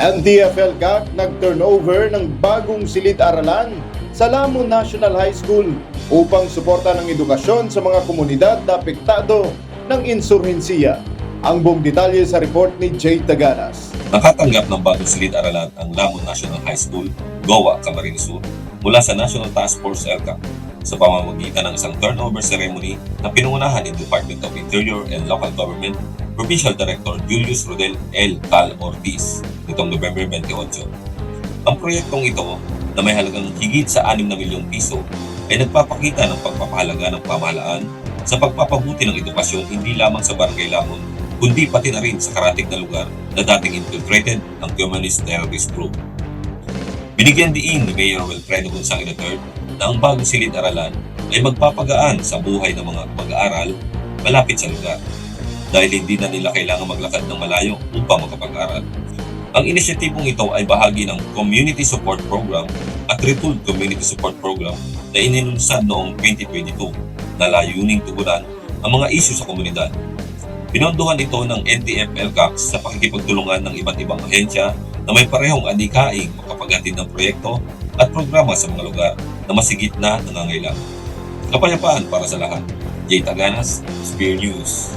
NDFL GAC nag-turnover ng bagong silid-aralan sa Lamon National High School upang suporta ng edukasyon sa mga komunidad na apektado ng insurhensiya. Ang buong detalye sa report ni Jay Taganas. Nakatanggap ng bagong silid-aralan ang Lamon National High School, Goa, Camarines Sur mula sa National Task Force ELCA sa pamamagitan ng isang turnover ceremony na pinungunahan ni Department of Interior and Local Government Provincial Director Julius Rodel L. Cal Ortiz nitong November 28. Ang proyektong ito na may halagang higit sa 6 na milyong piso ay nagpapakita ng pagpapahalaga ng pamahalaan sa pagpapabuti ng edukasyon hindi lamang sa Barangay Lamon kundi pati na rin sa karatig na lugar na dating infiltrated ng communist terrorist group. Binigyan diin ni Mayor Wilfredo Gonzaga III na ang bagong silid-aralan ay magpapagaan sa buhay ng mga mag-aaral malapit sa lugar dahil hindi na nila kailangan maglakad ng malayo upang makapag-aral. Ang inisyatibong ito ay bahagi ng Community Support Program at Retooled Community Support Program na inilunsad noong 2022 na layuning tugunan ang mga isyu sa komunidad. Pinondohan ito ng NTF-LCAC sa pakikipagtulungan ng iba't ibang ahensya na may parehong adikaing makapagatid ng proyekto at programa sa mga lugar na masigit na nangangailangan. Kapayapaan para sa lahat. Jay Taganas, Spear News.